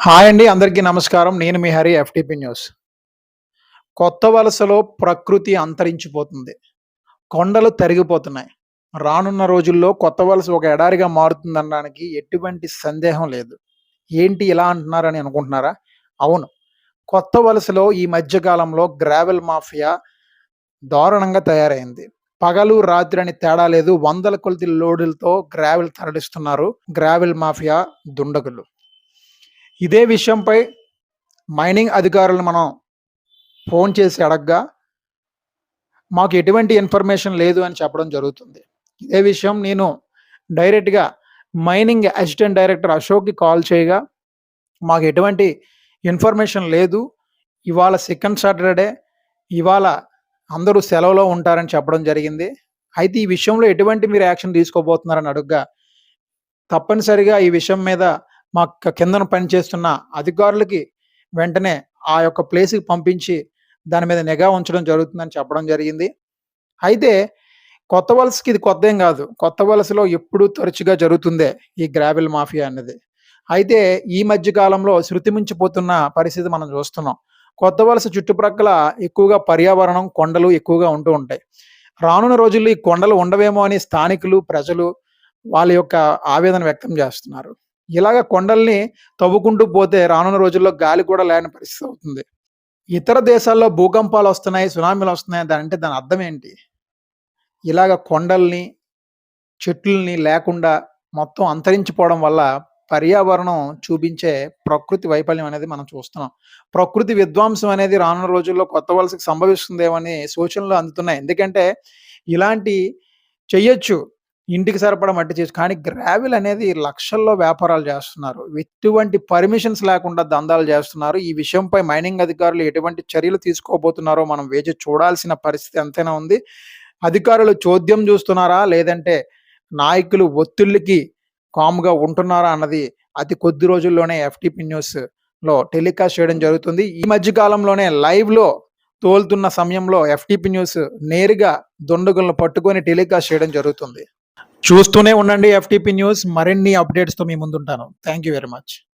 Hi అండి అందరికీ నమస్కారం. నేను మీ హరి ఎఫ్టిపి న్యూస్ కొత్త వలసలో ప్రకృతి అంతరించిపోతుంది. కొండలు తరిగిపోతున్నాయి. రానున్న రోజుల్లో కొత్త వలస ఒక ఎడారిగా మారుతుందనడానికి ఎటువంటి సందేహం లేదు. ఏంటి ఇలా అంటున్నారని అనుకుంటున్నారా? అవును. కొత్త వలసలో ఈ మధ్యకాలంలో గ్రావెల్ మాఫియా దారుణంగా తయారైంది. పగలు రాత్రి అని తేడా లేదు. వందల కొలది లోడులతో గ్రావెల్ తరలిస్తున్నారు గ్రావెల్ మాఫియా దుండగులు. ఇదే విషయంపై మైనింగ్ అధికారులను మనం ఫోన్ చేసి అడగ్గా మాకు ఎటువంటి ఇన్ఫర్మేషన్ లేదు అని చెప్పడం జరుగుతుంది. ఇదే విషయం నేను డైరెక్ట్గా మైనింగ్ అసిస్టెంట్ డైరెక్టర్ అశోక్కి కాల్ చేయగా మాకు ఎటువంటి ఇన్ఫర్మేషన్ లేదు. ఇవాళ సెకండ్ సాటర్డే ఇవాళ అందరూ సెలవులో ఉంటారని చెప్పడం జరిగింది. అయితే ఈ విషయంలో ఎటువంటి మీరు యాక్షన్ తీసుకోబోతున్నారని అడుగ్గా తప్పనిసరిగా ఈ విషయం మీద మా కిందన పనిచేస్తున్న అధికారులకి వెంటనే ఆ యొక్క ప్లేస్కి పంపించి దాని మీద నిఘా ఉంచడం జరుగుతుందని చెప్పడం జరిగింది. అయితే కొత్త వలసకి ఇది కొత్త ఏం కాదు. కొత్త వలసలో ఎప్పుడూ తరచుగా జరుగుతుందే ఈ గ్రావెల్ మాఫియా అన్నది. అయితే ఈ మధ్య కాలంలో శృతి మించిపోతున్న పరిస్థితి మనం చూస్తున్నాం. కొత్త వలస చుట్టుప్రక్కల ఎక్కువగా పర్యావరణం కొండలు ఎక్కువగా ఉంటూ ఉంటాయి. రానున్న రోజుల్లో ఈ కొండలు ఉండవేమో అని స్థానికులు ప్రజలు వాళ్ళ యొక్క ఆవేదన వ్యక్తం చేస్తున్నారు. ఇలాగ కొండల్ని తవ్వుకుంటూ పోతే రానున్న రోజుల్లో గాలి కూడా లేని పరిస్థితి అవుతుంది. ఇతర దేశాల్లో భూకంపాలు వస్తున్నాయి సునామీలు వస్తున్నాయి దాని అంటే దాని అర్థం ఏంటి? ఇలాగ కొండల్ని చెట్లని లేకుండా మొత్తం అంతరించిపోవడం వల్ల పర్యావరణం చూపించే ప్రకృతి వైఫల్యం అనేది మనం చూస్తున్నాం. ప్రకృతి విధ్వంసం అనేది రానున్న రోజుల్లో కొత్త వలసకి సంభవిస్తుందేమని సూచనలు అందుతున్నాయి. ఎందుకంటే ఇలాంటి చెయ్యొచ్చు. ఇంటికి సరిపడా మట్టి చేసి కానీ గ్రావెల్ అనేది లక్షల్లో వ్యాపారాలు చేస్తున్నారు. ఎటువంటి పర్మిషన్స్ లేకుండా దందాలు చేస్తున్నారు. ఈ విషయంపై మైనింగ్ అధికారులు ఎటువంటి చర్యలు తీసుకోబోతున్నారో మనం వేచి చూడాల్సిన పరిస్థితి ఎంతైనా ఉంది. అధికారులు చోద్యం చూస్తున్నారా? లేదంటే నాయకులు ఒత్తిళ్ళకి కామ్గా ఉంటున్నారా? అన్నది అతి కొద్ది రోజుల్లోనే ఎఫ్టిపి న్యూస్లో టెలికాస్ట్ చేయడం జరుగుతుంది. ఈ మధ్య కాలంలోనే లైవ్లో తోలుతున్న సమయంలో ఎఫ్టిపి న్యూస్ నేరుగా దుండగులను పట్టుకొని టెలికాస్ట్ చేయడం జరుగుతుంది. చూస్తూనే ఉండండి ఎఫ్టీపీ న్యూస్ మరిన్ని అప్డేట్స్తో మీ ముందుంటాను. Thank you very much